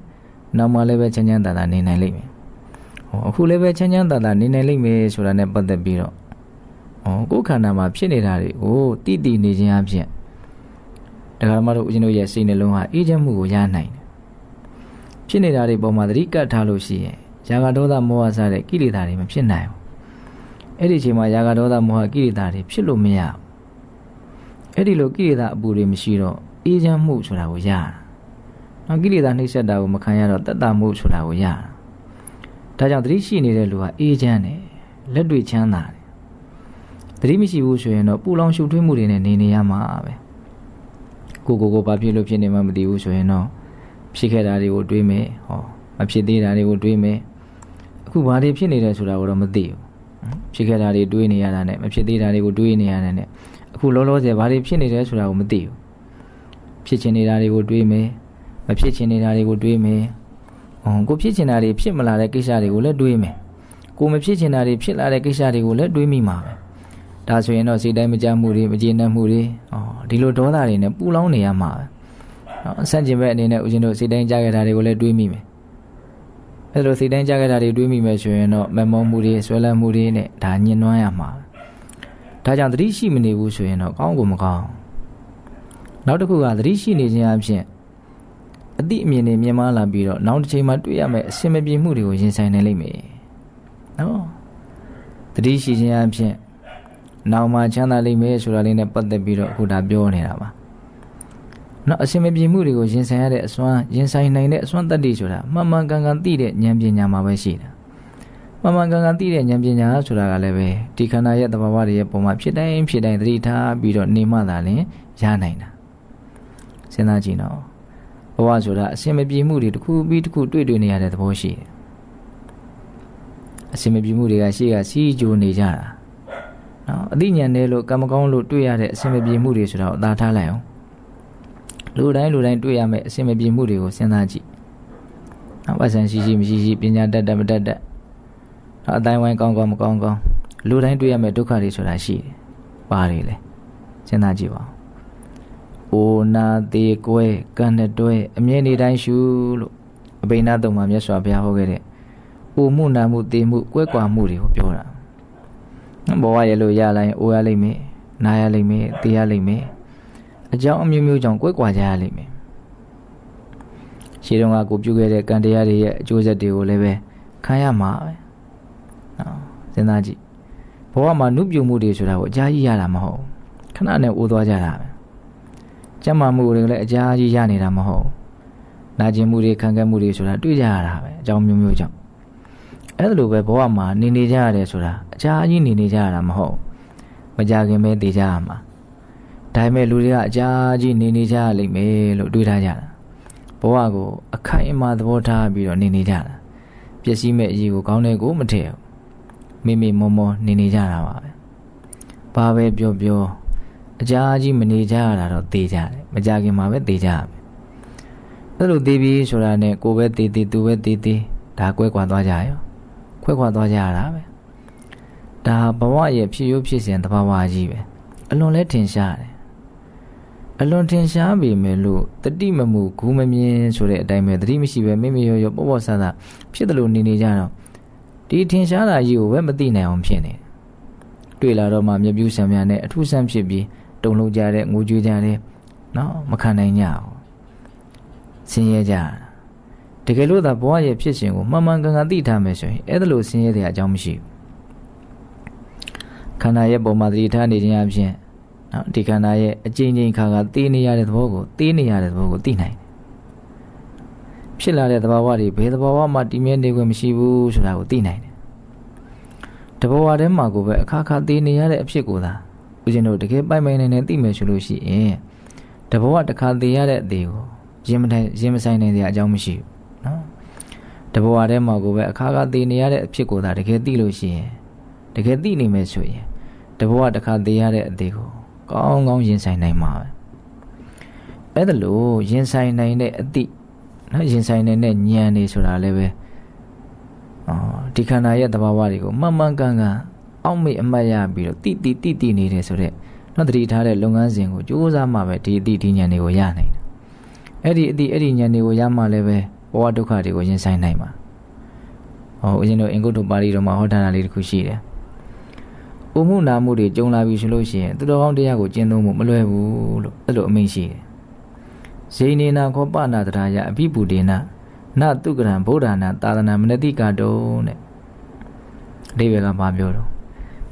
Speaker 1: နောက်မှလည်းပဲချမ်းချမ်းသာသာနေနိုင်လိမ့်မယ်ဟောအခုလည်းပဲချမ်းချမ်းသာသာနေနိုင်လိမ့်မယ်ဆိုတာ ਨੇ ပတ်သက်ပြီးတော့ဩကိုယ်ခန္ဓာမှာဖြစ်နေတာတွေကိုတိတိနေခြင်းအဖြစ်ဒကာမတို့ဦးဇင်းတို့ရဲ့စိတ်နှလုံးဟာအေးချမ်းမှုကိုရနိုင်တယ်ဖြစ်နေတာတွေပေါ်မှာသတိကပ်ထားလို့ရှိရင်ယာဂဒေါသမောဟစတဲ့ကိလေသာတွေမဖြစ်နိုင်ဘူးအဲ့ဒီအချိန်မှာယာဂဒေါသမောဟကိလေသာတွေဖြစ်လို့မရဘူး အဲ့ဒီလိုကိလေသာအပူတွေမရှိတော့အေးချမ်းမှုဆိုတာကိုရတာနောက်ကိလေသာနှိပ်စက်တာကိုမခံရတော့တတ်တာမှုဆိုတာကိုရတာဒါကြောင့်သတိရှိနေတဲ့လူဟာအေးချမ်းတယ်လက်တွေ့ချမ်းသာတယ်သတိမရှိဘူးဆိုရင်တော့ပူလောင်ရှုပ်ထွေးမှုတွေနဲ့နေနေရမှာပဲကိုကိုကိုဘာဖြစ်လို့ဖြစ်နေမှမသိဘူးဆိုရင်တော့ဖြစ်ခဲ့တာတွေကိုတွေးမယ်ဟောမဖြစ်သေးတာတွေကိုတွေးမယ်အခုဘာတွေဖြစ်နေတယ်ဆိုတာကိုတော့မသိဘူး ဖြစ်ခဲ့တာတွေတွေးနေရတာနဲ့မဖြစ်သေးတာတွေကိုတွေးနေရတာနဲ့အခုလောလောဆယ်ဘာတွေဖြစ်နေတယ်ဆိုတာကိုမသိဘူးဖြစ်ချင်နေတာတွေကိုတွေးမယ်မဖြစ်ချင်နေတာတွေကိုတွေးမယ်ဟောကိုဖြစ်ချင်တာတွေဖြစ်မလာတဲ့ကိစ္စတွေကိုလည်းတွေးမယ်ကိုမဖြစ်ချင်တာတွေဖြစ်လာတဲ့ကိစ္စတွေကိုလည်းတွေးမိမှာပဲဒါဆိုရင်တော့စိတ်တိုင်းမကြမှုတွေမကျေနပ်မှုတွေဟောဒီလိုဒေါသတွေနဲ့ပူလောင်နေရမှာပဲနော်ဆန့်ကျင်ဘက်အနေနဲ့ဦးဇင်းတို့စိတ်တိုင်းကြားခဲ့တာတွေကိုလည်းတွေးမိမယ် အဲလိုစိတ်တိုင်းကြားခဲ့တာတွေတွေးမိမယ်ဆိုရင်တော့မမောမှုတွေဆွဲလန်းမှုတွေနဲ့ဒါညှဉ်းနှွမ်းရမှာဒါကြောင့်သတိရှိမနေဘူးဆိုရင်တော့ကောင်းကိုမကောင်းနောက်တစ်ခုကသတိရှိနေခြင်းအပြင်အတိအမြင်တွေမြင်မလာပြီးတော့နောက်တစ်ချိန်မှာတွေ့ရမယ့်အစင်မပြေမှုတွေကိုရင်ဆိုင်နိုင်လိမ့်မယ်နော်သတိရှိခြင်းအပြင်နောက်မှချမ်းသာလိမ့်မယ်ဆိုတာလေးနဲ့ပတ်သက်ပြီးတော့အခုဒါပြောနေတာပါ နော်အရှင်မပြေမှုတွေကိုရင်ဆိုင်ရတဲ့အစွမ်းရင်ဆိုင်နိုင်တဲ့အစွမ်းတတ္တိဆိုတာမှန်မှန်ကန်ကန်သိတဲ့ဉာဏ်ပညာမှာပဲရှိတာမှန်မှန်ကန်ကန်သိတဲ့ဉာဏ်ပညာဆိုတာကလည်းပဲဒီခန္ဓာရဲ့သဘာဝတွေရဲ့ပုံမှာဖြစ်တိုင်းဖြစ်တိုင်းသတိထားပြီးတော့နေမှသာလျှင်ရနိုင်တာစဉ်းစားကြည့်နော်ဘဝဆိုတာအရှင်မပြေမှုတွေတစ်ခုပြီးတစ်ခုတွေ့တွေ့နေရတဲ့သဘောရှိတယ်အရှင်မပြေမှုတွေကရှေ့ကစီးကြိုနေကြတာနော်အသိဉာဏ်နဲ့လို့ကံမကောင်းလို့တွေ့ရတဲ့အဆင်မပြေမှုတွေဆိုတော့အသာထားလိုက်အောင် လူတိုင်းလူတိုင်းတွေ့ရမယ့်အဆင်မပြေမှုတွေကိုစဉ်းစားကြည့်နော်ပတ်စံရှိရှိမရှိရှိပညာတတ်တတ်မတတ်တတ်နော်အတိုင်းဝိုင်းကောင်းကောင်းမကောင်းကောင်းလူတိုင်းတွေ့ရမယ့်ဒုက္ခတွေဆိုတာရှိတယ်ပါတယ်လေစဉ်းစားကြည့်ပါဦးအိုနာသေးကွဲကံနဲ့တွဲအမြဲနေတိုင်းရှုလို့အဘိနာတုံမှာမြတ်စွာဘုရားဟောခဲ့တဲ့အိုမှုနာမှုတေမှုကွဲကွာမှုတွေကိုပြောတာဘဝရဲ့လို့ရလိုက်ရင်အိုရလိမ့်မယ်နာရလိမ့်မယ်တေးရလိမ့်မယ် အကြောင်းအမျိုးမျိုးကြောင့်ကွဲကွာကြရလိမ့်မယ်ရှင်းတော့ကကိုပြုခဲ့တဲ့ကံတရားတွေရဲ့အကျိုးဆက်တွေကိုလည်းပဲခံရမှာပဲနော်စဉ်းစားကြည့်ဘဝမှာနုပြုမှုတွေဆိုတာကိုအကြာကြီးရတာမဟုတ်ခဏနဲ့အိုးသွားကြတာပဲကျမ်းမာမှုတွေလည်းအကြာကြီးရနေတာမဟုတ်နာကျင်မှုတွေခံခဲ့မှုတွေဆိုတာတွေ့ကြရတာပဲအကြောင်းမျိုးမျိုးကြောင့်အဲ့ဒါလိုပဲဘဝမှာနေနေကြရတယ်ဆိုတာအကြာကြီးနေနေကြရတာမဟုတ်မကြခင်ပဲတည်ကြရမှာ ဒါပေမဲ့လူတွေကအကြာကြီးနေနေကြရလိမ့်မယ်လို့တွေးထားကြတာဘဝကိုအခိုင်အမာသဘောထားပြီးတော့နေနေကြတာပျက်စီးမဲ့အရေးကိုကောင်းတဲ့ကိုမထည့်ဘူးမိမိမောမောနေနေကြတာပါပဲဘာပဲပြောပြောအကြာကြီးမနေကြရတာတော့သေကြတယ်မကြခင်မှာပဲသေကြရမယ်အဲ့လိုသေပြီးဆိုတာနဲ့ကိုပဲသေသေသူပဲသေသေဒါကွဲကွာသွားကြရောခွဲခွာသွားကြရတာပဲဒါဘဝရဲ့ဖြစ်ရိုးဖြစ်စဉ်တဘာဝကြီးပဲအလွန်လဲထင်ရှားတယ် အလွန်ထင်ရှားပေမဲ့လို့တတိမမှုဂူးမမြင်ဆိုတဲ့အတိုင်းပဲတတိမရှိပဲမိမိရောရောပေါ့ပေါ့ဆဆဖြစ်တယ်လို့နေနေကြတော့ဒီထင်ရှားတာကြီးကိုပဲမသိနိုင်အောင်ဖြစ်နေတယ်တွေ့လာတော့မှမြပြူးဆံများနဲ့အထူးဆန်းဖြစ်ပြီးတုံလုံးကြတဲ့ငိုကြွေးကြတဲ့နော်မခံနိုင်ကြဘူးဆင်းရဲကြတာတကယ်လို့သာဘဝရဲ့ဖြစ်စဉ်ကိုမှန်မှန်ကန်ကန်သိထားမယ်ဆိုရင်အဲ့ဒါလို့ဆင်းရဲတဲ့အကြောင်းမရှိဘူးခန္ဓာရဲ့ပုံမှာသတိထားနေခြင်းအပြင် နော်ဒီခန္ဓာရဲ့အကျဉ်းချင်းခါကသိနေရတဲ့သဘောကိုသိနေရတဲ့သဘောကိုသိနိုင်တယ်ဖြစ်လာတဲ့သဘာဝတွေဘယ်သဘာဝမှတည်မြဲနေခွင့်မရှိဘူးဆိုတာကိုသိနိုင်တယ်တဘောဝထဲမှာကိုပဲအခါခါသိနေရတဲ့အဖြစ်ကိုသာဦးဇင်းတို့တကယ်ပိုင်ပိုင်နေနေသိမယ်ဆိုလို့ရှိရင်တဘောဝတစ်ခါသိရတဲ့အသေးကိုရင်မထိုင်ရင်မဆိုင်နိုင်တဲ့အကြောင်းမရှိဘူးနော်တဘောဝထဲမှာကိုပဲအခါခါသိနေရတဲ့အဖြစ်ကိုသာတကယ်သိလို့ရှိရင်တကယ်သိနေမယ်ဆိုရင်တဘောဝတစ်ခါသိရတဲ့အသေးကို ကောင်းကောင်းရင်ဆိုင်နိုင်မှာပဲအဲ့ဒါလို့ရင်ဆိုင်နိုင်တဲ့အသည့်နော်ရင်ဆိုင်နိုင်တဲ့ဉာဏ်နေဆိုတာလည်းပဲအော်ဒီခန္ဓာရဲ့သဘာဝတွေကိုမှန်မှန်ကန်ကန်အောက်မေ့အမှတ်ရပြီးတော့တိတိတိတိနေတယ်ဆိုတော့နော်တတိထားတဲ့လုပ်ငန်းစဉ်ကိုကြိုးစားမှပဲဒီအတိဒီဉာဏ်တွေကိုရနိုင်တယ်အဲ့ဒီအတိအဲ့ဒီဉာဏ်တွေကိုရမှလည်းပဲဘဝဒုက္ခတွေကိုရင်ဆိုင်နိုင်မှာဟောဦးဇင်းတို့အင်္ဂုတ္တပါဠိတော်မှာဟောထားတာလေးတစ်ခုရှိတယ်။ ဥမှုနာမှုတွေကြုံလာပြီဆိုလို့ရှိရင်သူတော်ကောင်းတရားကိုကျင့်သုံးမှုမလွယ်ဘူးလို့အဲ့လိုအမိန့်ရှိတယ်။ဇိနေနာခောပနာတရာယအဘိပုဒေနနတုကရံဗုဒ္ဓနာသာသနာမနတိကတုံးတဲ့အဓိပ္ပာယ်ကဘာပြောတော့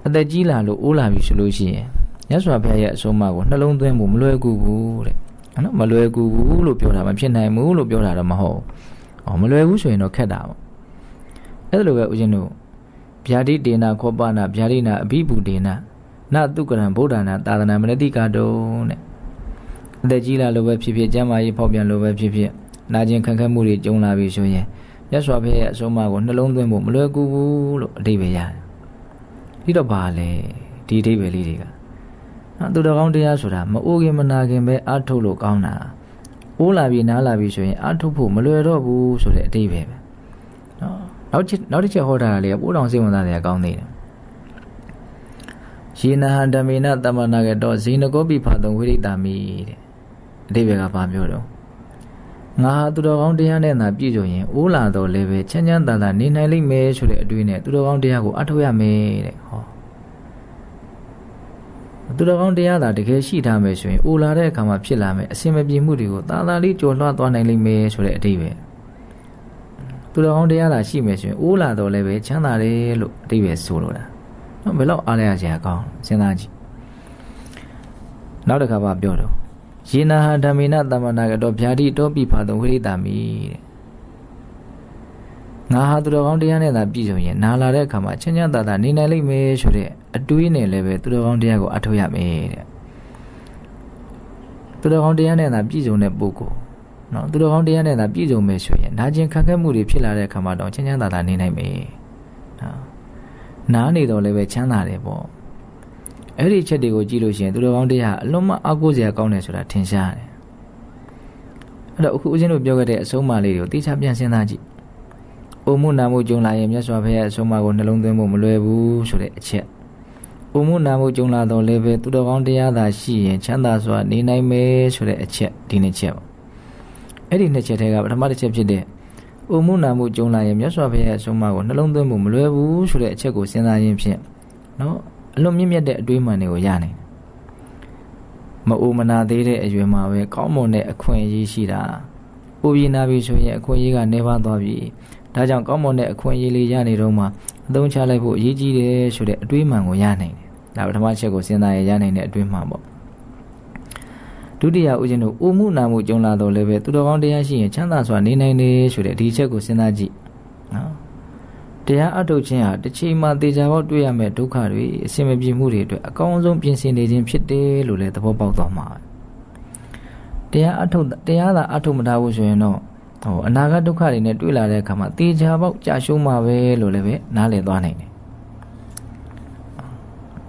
Speaker 1: အသက်ကြီးလာလို့အိုးလာပြီဆိုလို့ရှိရင်မြတ်စွာဘုရားရဲ့အဆုံးအမကိုနှလုံးသွင်းမှုမလွယ်ကူဘူးတဲ့နော်မလွယ်ကူဘူးလို့ပြောတာမဖြစ်နိုင်ဘူးလို့ပြောတာတော့မဟုတ်ဘူး။အော်မလွယ်ဘူးဆိုရင်တော့ခက်တာပေါ့။အဲ့ဒါလိုပဲဦးဇင်းတို့ ဗျာတိတေနာခောပနာဗျာတိနာအဘိဗုဒေနာနတုကရံဗုဒ္ဓနာသာသနာမနတိကတုံတဲ့အသက်ကြီးလာလို့ပဲဖြစ်ဖြစ်ကျမ်းမာရေးဖောက်ပြန်လို့ပဲဖြစ်ဖြစ်နာကျင်ခံခက်မှုတွေကြုံလာပြီဆိုရင်မြတ်စွာဘုရားရဲ့အဆုံးအမကိုနှလုံးသွင်းဖို့မလွယ်ကူဘူးလို့အဓိပ္ပာယ်ရတယ်။ဒီတော့ဘာလဲဒီအဓိပ္ပာယ်လေးတွေကနော်သူတော်ကောင်းတရားဆိုတာမအိုးခင်မနာခင်ပဲအာထုတ်လို့ကောင်းတာ။အိုးလာပြီနားလာပြီဆိုရင်အာထုတ်ဖို့မလွယ်တော့ဘူးဆိုတဲ့အဓိပ္ပာယ်ပဲ။ နော်နောက်ချက်နောက်တစ်ချက်ဟောတာလေပိုးတော်စိတ်ဝင်စားတယ်ကောင်းသေးတယ်။ယေနဟဓမေနတမနာကတော့ဇိနကောပိဖာတုံဝိရိတာမိတဲ့အဓိပ္ပာယ်ကဘာပြောတော့ငါဟာသူတော်ကောင်းတရားနဲ့သာပြည့်စုံရင်အိုးလာတော့လည်းပဲချမ်းချမ်းသာသာနေနိုင်လိမ့်မယ်ဆိုတဲ့အတွေ့နဲ့သူတော်ကောင်းတရားကိုအထောက်ရမယ်တဲ့ဟောသူတော်ကောင်းတရားသာတကယ်ရှိထားမယ်ဆိုရင်အိုလာတဲ့အခါမှာဖြစ်လာမယ်အစင်မပြေမှုတွေကိုသာသာလေးကြော်လွှားသွားနိုင်လိမ့်မယ်ဆိုတဲ့အတိပဲ သူတော်ကောင်းတရားသာရှိမယ်ဆိုရင်အိုးလာတော့လည်းပဲချမ်းသာတယ်လို့အတိပဲဆိုလိုတာနော်ဘယ်တော့အားရရစရာကောင်းစဉ်းစားကြည့်နောက်တစ်ခါပါပြောတော့ယေနာဟာဓမ္မေနတမနာကတော့ဗျာတိတောပိဖာတုံဝိရိတာမိတဲ့ငါဟာသူတော်ကောင်းတရားနဲ့သာပြည့်စုံရင်နာလာတဲ့အခါမှာချမ်းချမ်းသာသာနေနိုင်လိမ့်မယ်ဆိုတဲ့အတွေးနဲ့လည်းပဲသူတော်ကောင်းတရားကိုအထောက်ရမယ်တဲ့သူတော်ကောင်းတရားနဲ့သာပြည့်စုံတဲ့ပုဂ္ဂိုလ် နော်သူတော်ကောင်းတရားနဲ့သာပြည့်စုံမယ်ဆိုရင်နာကျင်ခံခက်မှုတွေဖြစ်လာတဲ့အခါမှာတော့ချမ်းချမ်းသာသာနေနိုင်မယ်နော်နားနေတော့လည်းပဲချမ်းသာတယ်ပေါ့အဲ့ဒီချက်တွေကိုကြည့်လို့ရှိရင်သူတော်ကောင်းတရားအလွန်မှအားကိုးစရာကောင်းတယ်ဆိုတာထင်ရှားတယ်အဲ့တော့အခုဦးဇင်းတို့ပြောခဲ့တဲ့အဆုံးအမလေးတွေကိုသိချပြန်စဉ်းစားကြည့်။အိုမှုနာမှုကြုံလာရင်မြတ်စွာဘုရားအဆုံးအမကိုနှလုံးသွင်းဖို့မလွယ်ဘူးဆိုတဲ့အချက်ဥမှုနာမှုကြုံလာတော့လည်းပဲသူတော်ကောင်းတရားသာရှိရင်ချမ်းသာစွာနေနိုင်မယ်ဆိုတဲ့အချက်ဒီနှစ်ချက်ပေါ့ အဲ့ဒီနှစ်ချက်ထဲကပထမတစ်ချက်ဖြစ်တဲ့ဥမှုနာမှုကြုံလာရင်မြတ်စွာဘုရားရဲ့အဆုံးအမကိုနှလုံးသွင်းမှုမလွယ်ဘူးဆိုတဲ့အချက်ကိုစဉ်းစားရင်းဖြင့်နော်အလွန်မြင့်မြတ်တဲ့အတွေးမှန်တွေကိုရနိုင်တယ်မအိုမနာသေးတဲ့အရွယ်မှာပဲကောင်းမွန်တဲ့အခွင့်အရေးရှိတာပူပြီးနာပြီးဆိုရင်အခွင့်အရေးကနေပါသွားပြီဒါကြောင့်ကောင်းမွန်တဲ့အခွင့်အရေးလေးရနေတော့မှအသုံးချလိုက်ဖို့အရေးကြီးတယ်ဆိုတဲ့အတွေးမှန်ကိုရနိုင်တယ်ဒါပထမချက်ကိုစဉ်းစားရရနိုင်တဲ့အတွေးမှန်ပေါ့ ဒုတိယဦးဇင်းတို့ဥမှုနာမှုကြုံလာတော့လည်းပဲသူတော်ကောင်းတရားရှိရင်ချမ်းသာစွာနေနိုင်တယ်ဆိုတဲ့ဒီချက်ကိုစဉ်းစားကြည့်နော်တရားအထုတ်ခြင်းဟာတစ်ချိန်မှတေချာပေါက်တွေ့ရမယ့်ဒုက္ခတွေအစင်မပြေမှုတွေအတွက်အကောင်းဆုံးပြင်ဆင်နေခြင်းဖြစ်တယ်လို့လည်းသဘောပေါက်သွားမှာတရားအထုတ်တရားသာအထုတ်မထားဘူးဆိုရင်တော့ဟိုအနာဂတ်ဒုက္ခတွေနဲ့တွေ့လာတဲ့အခါမှာတေချာပေါက်ကြာရှုံးမှာပဲလို့လည်းပဲနားလည်သွားနိုင်တယ်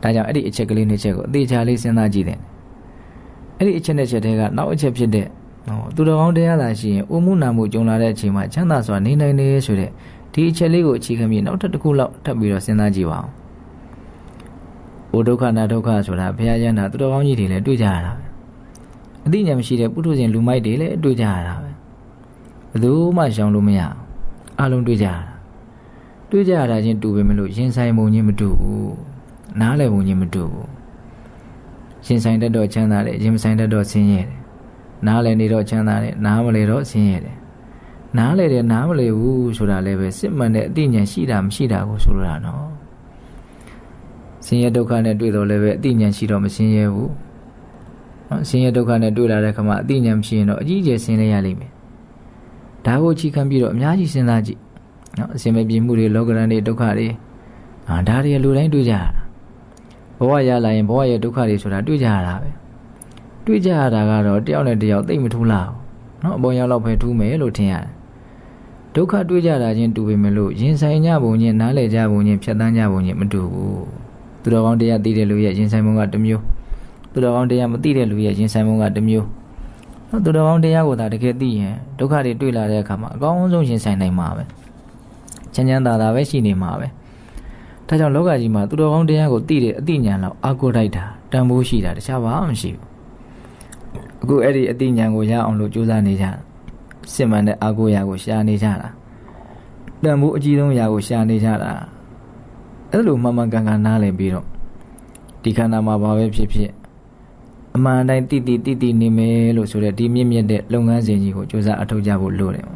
Speaker 1: ဒါကြောင့်အဲ့ဒီအချက်ကလေးနှစ်ချက်ကိုအသေးချာလေးစဉ်းစားကြည့်တယ် အဲ့ဒီအချက်နဲ့ချက်တွေကနောက်အချက်ဖြစ်တဲ့ဟောသူတော်ကောင်းတရားသာရှိရင်အိုမှုနာမှုကြုံလာတဲ့အချိန်မှာချမ်းသာစွာနေနိုင်တယ်ဆိုတဲ့ဒီအချက်လေးကိုအခြေခံပြီးနောက်ထပ်တစ်ခုလောက်ထပ်ပြီးတော့စဉ်းစားကြည့်ပါဦး။အိုဒုက္ခနာဒုက္ခဆိုတာဘုရားရဟန္တာသူတော်ကောင်းကြီးတွေလည်းတွေ့ကြရတာပဲ။အသိဉာဏ်မရှိတဲ့ပုထုဇဉ်လူမိုက်တွေလည်းတွေ့ကြရတာပဲ။ဘယ်သူမှရှောင်လို့မရအောင်အလုံးတွေ့ကြရတာ။တွေ့ကြရတာချင်းတူပေမဲ့လို့ရင်ဆိုင်ပုံချင်းမတူဘူး။နားလည်ပုံချင်းမတူဘူး။ ရင်ဆိုင်တတ်တော့ချမ်းသာတယ်ရင်မဆိုင်တတ်တော့ဆင်းရဲတယ်။နားလည်နေတော့ချမ်းသာတယ်နားမလည်တော့ဆင်းရဲတယ်။နားလေတယ်နားမလေဘူးဆိုတာလည်းပဲစစ်မှန်တဲ့အသိဉာဏ်ရှိတာမရှိတာကိုဆိုလိုတာနော်ဆင်းရဲဒုက္ခနဲ့တွေ့တော့လည်းပဲအသိဉာဏ်ရှိတော့မဆင်းရဲဘူးနော်ဆင်းရဲဒုက္ခနဲ့တွေ့လာတဲ့ခါမှာအသိဉာဏ်မရှိရင်တော့အကြီးအကျယ်ဆင်းလဲရလိမ့်မယ်ဒါကိုချီခံပြီးတော့အများကြီးစဉ်းစားကြည့်နော်အစင်မပြေမှုတွေလောကရန်တွေဒုက္ခတွေအာဒါတွေလူတိုင်းတွေ့ကြရတာ ဘဝရလာရင်ဘဝရဲ့ဒုက္ခတွေဆိုတာတွေ့ကြရတာပဲတွေ့ကြရတာကတော့တယောက်နဲ့တယောက်သိမ့်မထူးလားနော်အပေါ်ရောက်တော့ပဲထူးမယ်လို့ထင်ရတယ်ဒုက္ခတွေ့ကြတာချင်းတူပေမဲ့လို့ရင်ဆိုင်ကြပုံချင်းနားလည်ကြပုံချင်းဖြတ်တန်းကြပုံချင်းမတူဘူးသူတော်ကောင်းတရားသိတဲ့လူရဲ့ရင်ဆိုင်ပုံကတစ်မျိုးသူတော်ကောင်းတရားမသိတဲ့လူရဲ့ရင်ဆိုင်ပုံကတစ်မျိုးနော်သူတော်ကောင်းတရားကိုသာတကယ်သိရင်ဒုက္ခတွေတွေ့လာတဲ့အခါမှာအကောင်းဆုံးရင်ဆိုင်နိုင်မှာပဲချမ်းချမ်းသာသာပဲရှိနေမှာပဲ ဒါကြောင့်လောကကြီးမှာသူတော်ကောင်းတရားကိုသိတဲ့အသိဉာဏ်လောက်အာကိုတိုက်တာတန်ဖိုးရှိတာတခြားဘာမှမရှိဘူးအခုအဲ့ဒီအသိဉာဏ်ကိုရအောင်လို့ကြိုးစားနေကြတာစစ်မှန်တဲ့အာကိုရာကိုရှာနေကြတာတန်ဖိုးအကြီးဆုံးရာကိုရှာနေကြတာအဲ့လိုမှန်မှန်ကန်ကန်နားလည်ပြီးတော့ဒီခန္ဓာမှာဘာပဲဖြစ်ဖြစ်အမှန်တိုင်းတိတိတိတိနေမယ်လို့ဆိုတဲ့ဒီမြင့်မြတ်တဲ့လုပ်ငန်းစဉ်ကြီးကိုစူးစမ်းအထောက်ကြဖို့လိုတယ်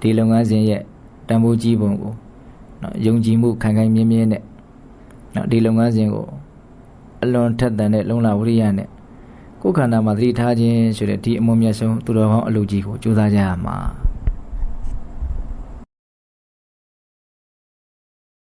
Speaker 1: ဒီလုပ်ငန်းစဉ်ရဲ့တန်ဖိုးကြီးပုံကို နော်ယုံကြည်မှုခိုင်ခိုင်မြဲမြဲနဲ့နော်ဒီလုပ်ငန်းစဉ်ကိုအလွန်ထက်သန်တဲ့လုံလဝရိယနဲ့ကိုယ်ခန္ဓာမှာသတိထားခြင်းဆိုတဲ့ဒီအမွန်မြတ်ဆုံးသူတော်ကောင်းအလုပ်ကြီးကိုကြိုးစားကြရမှာ